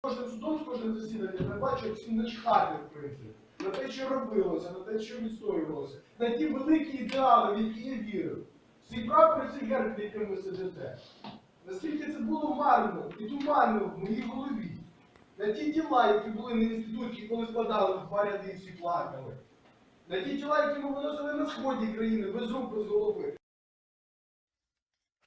кожним судом, з кожним засіданням, я бачу, всім начхати, в принципі. На те, що робилося, на те, що відстоювалося, на ті великі ідеали, в які я вірив. Всі прапори ці герб, в яким ви сидите. Наскільки це було марно і туманно в моїй голові. На ті тіла, які були на інституті, коли складали в два ряди і всі плакали. На ті тіла, які ми виносили на сході країни, без рук, без голови.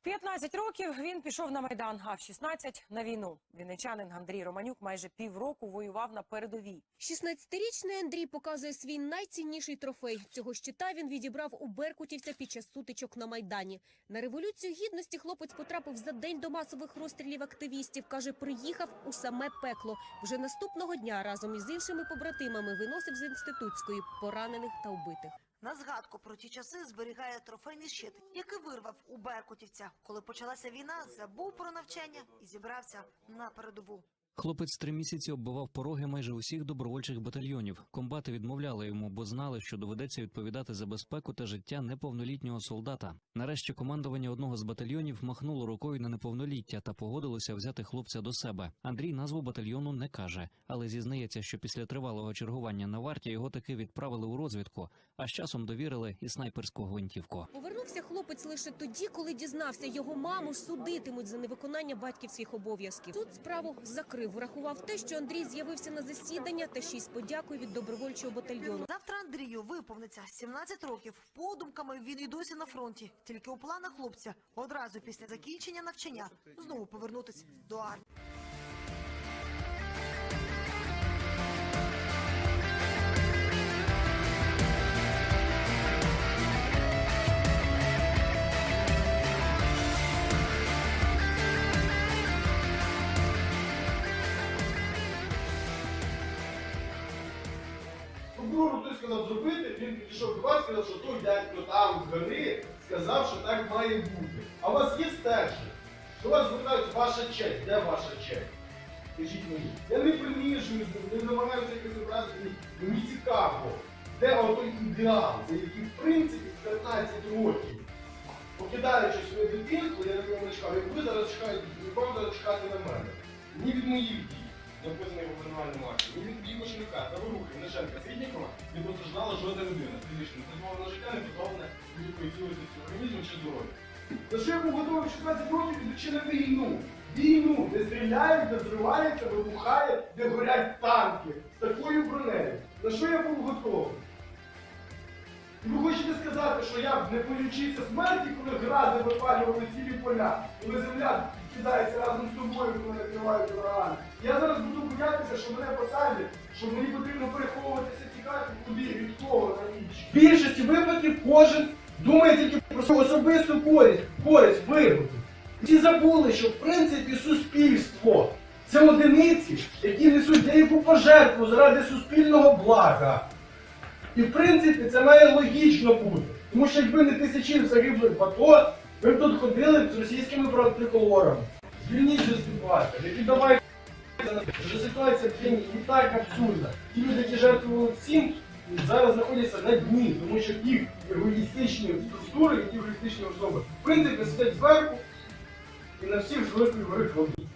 В 15 років він пішов на майдан, а в 16 – на війну. Вінничанин Андрій Романюк майже півроку воював на передовій. 16-річний Андрій показує свій найцінніший трофей. Цього щита він відібрав у Беркутівця під час сутичок на Майдані. На Революцію Гідності хлопець потрапив за день до масових розстрілів активістів. Каже, приїхав у саме пекло. Вже наступного дня разом із іншими побратимами виносив з інститутської поранених та вбитих. На згадку про ті часи зберігає трофейний щит, який вирвав у Беркутівця. Коли почалася війна, забув про навчання і зібрався на передову. Хлопець три місяці оббивав пороги майже усіх добровольчих батальйонів. Комбати відмовляли йому, бо знали, що доведеться відповідати за безпеку та життя неповнолітнього солдата. Нарешті командування одного з батальйонів махнуло рукою на неповноліття та погодилося взяти хлопця до себе. Андрій назву батальйону не каже, але зізнається, що після тривалого чергування на варті його таки відправили у розвідку, а з часом довірили і снайперську гвинтівку. Повернувся хлопець лише тоді, коли дізнався, його маму судитимуть за невиконання батьківських обов'язків. Суд справу закрив, врахував те, що Андрій з'явився на засідання та ще й подякою від добровольчого батальйону. Завтра Андрію виповниться 17 років. Подумками він і досі на фронті. Тільки у планах хлопця одразу після закінчення навчання знову повернутися до армії. Прокурору хтось сказав зробити, він підійшов до вас, сказав, що той дядько там з гори сказав, що так має бути. А у вас є стержень? До вас звертаються ваша честь. Де ваша честь? Скажіть мені. Я не принижую, не намагаюся якось образити. Мені цікаво, де отой ідеал, за який в принципі в 15 років, покидаючи своє дитинство, я такого не чекав, як ви зараз чекаєте, вам зараз чекати на мене. Ні від моїх дій, обвинувальному акті, ні від дій Кошелюка, та вирухи, Нишенка, Свіднікова, не постраждала жодна людина. Фізично, позбавлена життя, не позбавлена будь-якої організму чи здоров'я. За що я був готовий в 16 років на війну? Війну, де стріляють, де зривається, вибухає, де горять танки з такою бронею. На що я був готовий? Ви хочете сказати, що я не боючися смерті, коли гради випалювали цілі поля, коли земля кидається разом з тобою, коли накривають урагани. Я зараз буду боятися, що мене посадять, що мені потрібно переховуватися, тікати куди, від кого на ніч. В більшості випадків кожен думає тільки про свою особисту користь, користь вигоду. Всі забули, що в принципі суспільство це одиниці, які несуть деяку пожертву заради суспільного блага. І в принципі це має логічно бути. Тому що якби не тисячі загиблих в АТО, ви б тут ходили з російськими триколорами. Звільніть же ситуацію, не піддавайте. Вже ситуація в Кенії і так абсурдна. Ті люди, які жертвували всім, зараз знаходяться на дні, тому що їх егоїстичні структури, які егоїстичні особи, в принципі, сидять зверху і на всіх жорстких горих кладуть.